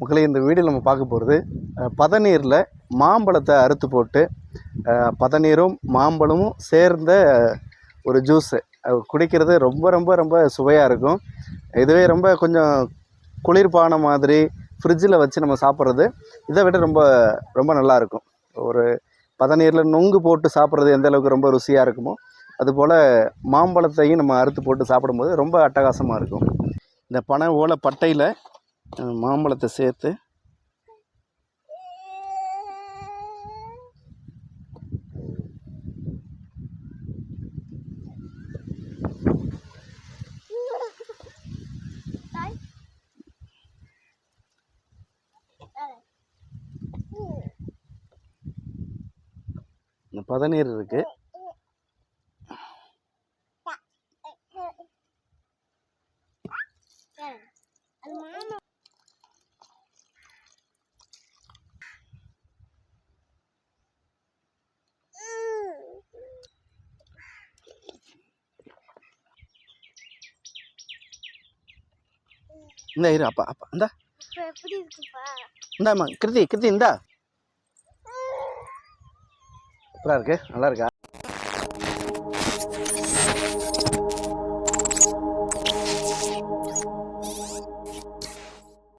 மக்களே இந்த வீடியோ நம்ம பார்க்க போகிறது பதநீரில் மாம்பழத்தை அறுத்து போட்டு பதநீரும் மாம்பழமும் சேர்ந்த ஒரு ஜூஸு குடிக்கிறது ரொம்ப ரொம்ப ரொம்ப சுவையாக இருக்கும். இதுவே ரொம்ப கொஞ்சம் குளிர்பான மாதிரி ஃப்ரிட்ஜில் வச்சு நம்ம சாப்பிட்றது இதை விட ரொம்ப ரொம்ப நல்லாயிருக்கும் ஒரு பதநீரில் நொங்கு போட்டு சாப்பிட்றது எந்த அளவுக்கு ரொம்ப ருசியாக இருக்குமோ அதுபோல் மாம்பழத்தையும் நம்ம அறுத்து போட்டு சாப்பிடும்போது ரொம்ப அட்டகாசமாக இருக்கும். இந்த பனை ஓலை பட்டையில் மாம்பழத்தை சேர்த்து இந்த பதநீர் இருக்குது இந்த இரு அப்பா அப்பா இந்தா. இந்தாம்மா கிருதி கிருதி இந்தா. சூப்பராக இருக்கு நல்லா இருக்கா?